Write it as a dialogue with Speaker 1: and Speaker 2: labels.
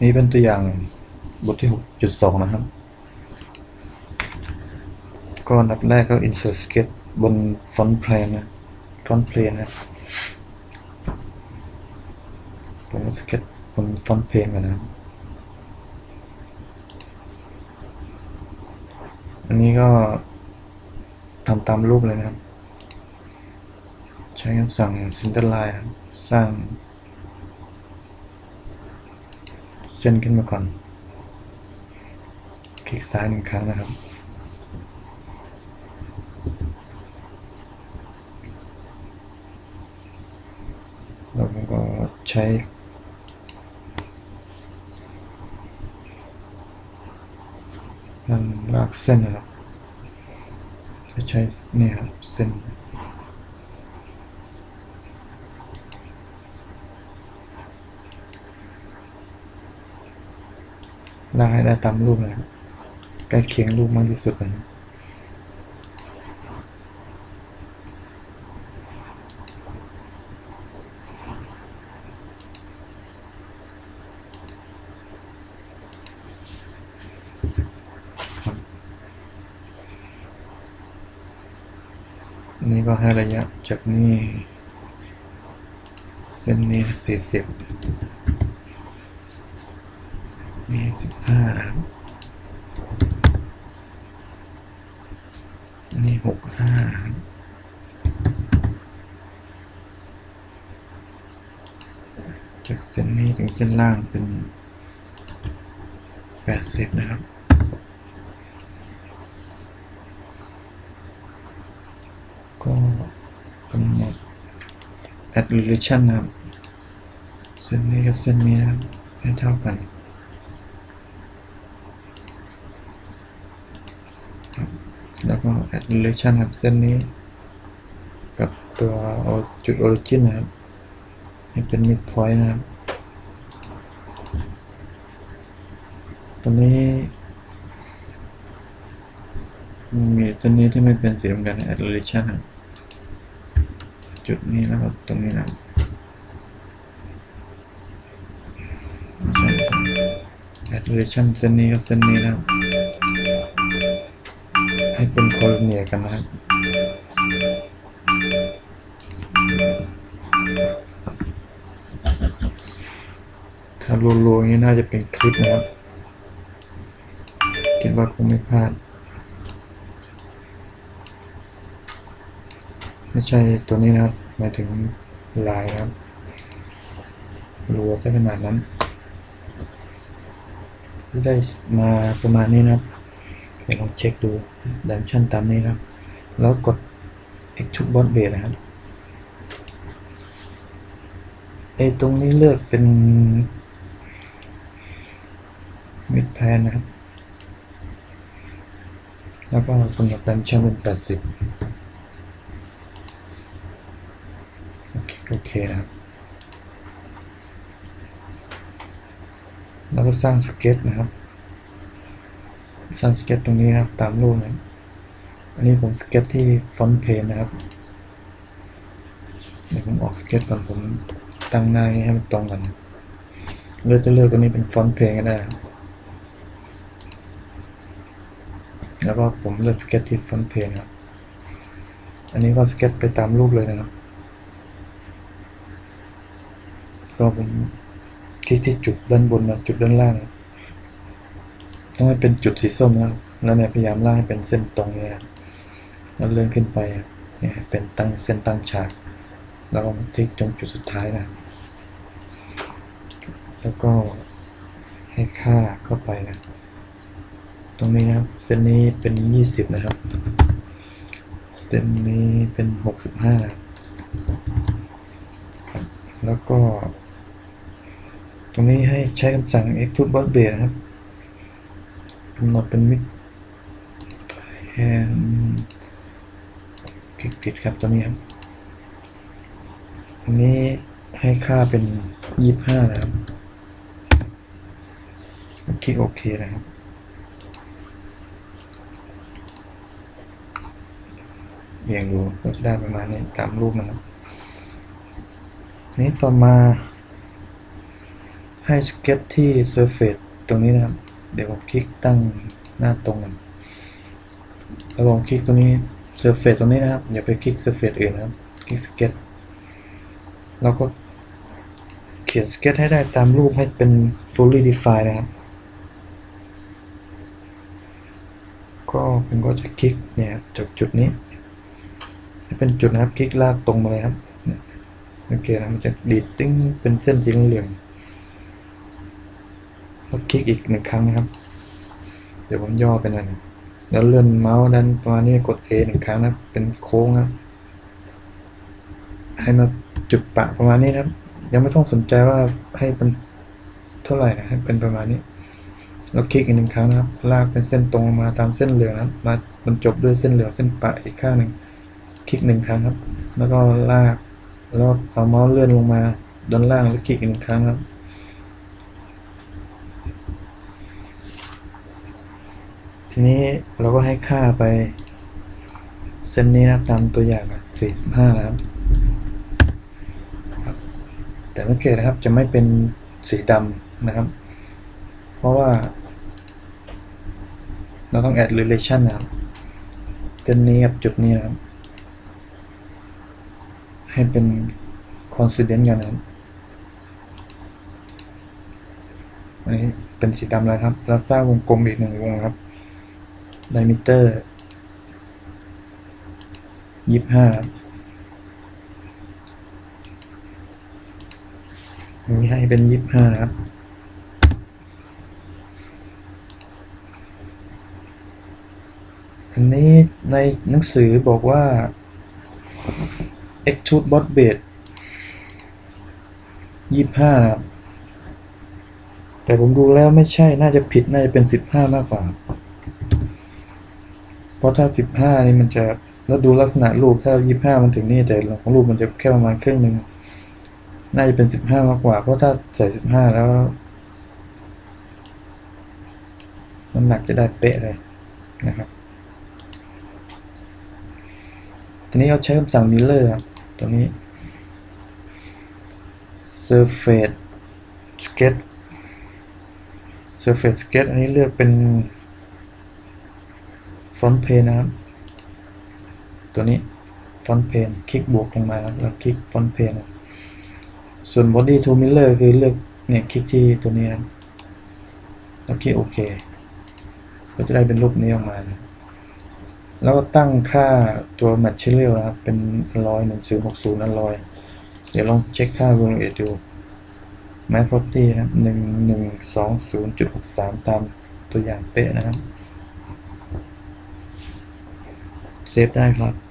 Speaker 1: นี่เป็นตัวอย่างบทที่ 6.2 นะครับ ก็อันดับแรกก็ insert sketch บน font plane นะ font plane นะผมก็ sketch บน font plane กันนะครับอันนี้ก็ทำตามรูปเลยนะครับ ใช้คำสั่ง centerline นะสร้าง เส้นขึ้นมาก่อน คลิกซ้ายหนึ่งครั้งนะครับ แล้วก็ใช้ลากเส้นนะครับจะใช้เนี่ยครับเส้น ลากให้ได้ตามรูปนะใกล้เคียงรูปมากที่สุดนะนนี้ก็ให้ระยะจากนี่ เส้นนี้สี่สิบ นี่สิบห้านะครับนี่หกห้าจากเส้นนี้ถึงเส้นล่างเป็นแปดสิบนะครับก็กำหนด add relation นะครับ เส้นนี้กับเส้นนี้นะครับให้เท่ากัน แล้ว ก็ add relation ครับเส้นนี้ กับตัวจุด origin นะครับ ให้เป็น midpoint นะครับตรงนี้มีเส้นนี้ที่ไม่เป็นสีน้ำเงิน add relation ครับจุดนี้แล้วก็ตรงนี้นะครับใช่ add relation เส้นนี้กับเส้นนี้นะครับ ให้เป็นโคลเนียกันนะครับถ้ารัวๆนี้น่าจะเป็นคลิปนะครับคิดว่าคงไม่พลาด ไม่ใช่ตัวนี้นะครับหมายถึงลายครับรัวซะขนาดนั้น ได้มาประมาณนี้นะครับ เดี๋ยวลองเช็คดูดัมชันตามนี้นะครับ แล้วกด extrude boss base นะครับไอตรงนี้เลือกเป็น mid plan นะครับ แล้วก็กำหนดดัมชันเป็น 80 โอเคโอเคนะครับ แล้วก็สร้างสเก็ตนะครับ สร้างสเก็ตตรงนี้นะครับตามรูปนะอันนี้ผมสเก็ตที่ฟอนต์เพนนะครับเดี๋ยวผมออกสเก็ตก่อนผมตั้งหน้าให้มันตรงกันเลือกจะเลือกตัวนี้เป็นฟอนต์เพนก็ได้แล้วก็ผมเลือกสเก็ตที่ฟอนต์เพนครับอันนี้ก็สเก็ตไปตามรูปเลยนะครับก็ผมคลิกที่จุดด้านบนนะจุดด้านล่าง ต้องให้เป็นจุดสีส้มนะครับแล้วเนี่ยพยายามล่ากให้เป็นเส้นตรงเนี่ยแล้วเลื่อนขึ้นไปเนี่ยเป็นตั้งเส้นตั้งฉาก แล้วก็มาคลิกตรงจุดสุดท้ายนะ แล้วก็ให้ค่าเข้าไปนะ ตรงนี้นะครับเส้นนี้เป็น 20 นะครับ เส้นนี้เป็น 65ครับแล้วก็ ตรงนี้ให้ใช้คำสั่ง extrude boss base นะครับ กำหนดเป็น mid pan คลิกผิดครับตัวนี้ครับตรงนี้ให้ค่าเป็น25นะครับคลิกโอเคนะครับเบี่ยงดูก็จะได้ประมาณนี้ตามรูปนะครับ นี้ต่อมาใให้สเก็ตที่ Surface ตรงนี้นะครับ เดี๋ยวผมคลิกตั้งหน้าตรงกันแล้วผมคลิกตรงนี้ Surface ตรงนี้นะครับอย่าไปคลิก Surface อื่นนะครับคลิกสเก็ตแล้วก็เขียนสเก็ตให้ได้ตามรูปให้เป็น fully defined นะครับ ก็ผมก็จะคลิกเนี่ยครับจากจุดนี้ให้เป็นจุดนะครับคลิกลากตรงมาเลยครับนี่ยโอเคนะมันจะดีดติ้งเป็นเส้นสีเหลือง ๆแล้วคลิกอีกหนึ่งครั้งนะครับ เดี๋ยวผมย่อไปหน่อยนะแล้วเลื่อนเมาส์ด้านประมาณนี้กด A หนึ่งครั้งนะเป็นโค้งนะครับให้มาจุดปะประมาณนี้นะครับ ยังไม่ต้องสนใจว่าให้เป็นเท่าไหร่นะให้เป็นประมาณนี้แล้วคลิกอีกหนึ่งครั้งนะครับ ลากเป็นเส้นตรงมาตามเส้นเหลืองนะมาบรรจบด้วยเส้นเหลืองเส้นปะอีกข้างหนึ่งคลิกหนึ่งครั้งครับ แล้วก็ลากแล้วเอาเมาส์เลื่อนลงมาด้านล่างแล้วคลิกอีกหนึ่งครั้งครับ ทีนี้เราก็ให้ค่าไป เส้นนี้นะตามตัวอย่างอะ45นะครับครับแต่สังเกตนะครับจะไม่เป็นสีดำนะครับ เพราะว่า เราต้อง add relation นะครับเส้นนี้กับจุดนี้นะครับ ให้เป็น coincident กันนะครับอันนี้เป็นสีดำแล้วครับ แล้วสร้างวงกลมอีกหนึ่งวงครับ diameter ยี่สิบห้าอันนี้ให้เป็นยี่สิบห้านะครับอันนี้ในหนังสือบอกว่า extrude bot base ยี่ห้าครับแต่ผมดูแล้วไม่ใช่น่าจะผิดน่าจะเป็นสิบห้ามากกว่า ราะถ้าสิบห้านี่มันจะแล้วดูลักษณะรูปถ้ายี่ห้ามันถึงนี่แต่ของรูปมันจะแค่ประมาณครึ่งหนึ่งน่าจะเป็นสิบห้ามากกว่า เพราะถ้าใส่สิบห้าแล้วน้ำหนักจะได้เป๊ะเลยนะครับทีนี้เราใช้คำสั่ง Miller ครับตัวนี้ surface sketch surface sketch อันนี้เลือกเป็น front plane นะครับ ตัวนี้ front plane คลิกบวกลงมาแล้วคลิก front plane นส่วน body to Miller คือเลือกเนี่ยคลิกที่ตัวนี้ครับแล้วคลิกโอเค ก็จะได้เป็นรูปนี้ออกมานะแล้วก็ตั้งค่าตัว material นะครับ เป็นร้อยหนึ่งศูนย์หกศูนย์อลอยเดี๋ยวลองเช็คค่า volume ดู mass property ครับหนึ่งหนึ่งสองศูนย์จุดหกสามตามตัวอย่างเป๊ะนะครับ เซฟได้ครับ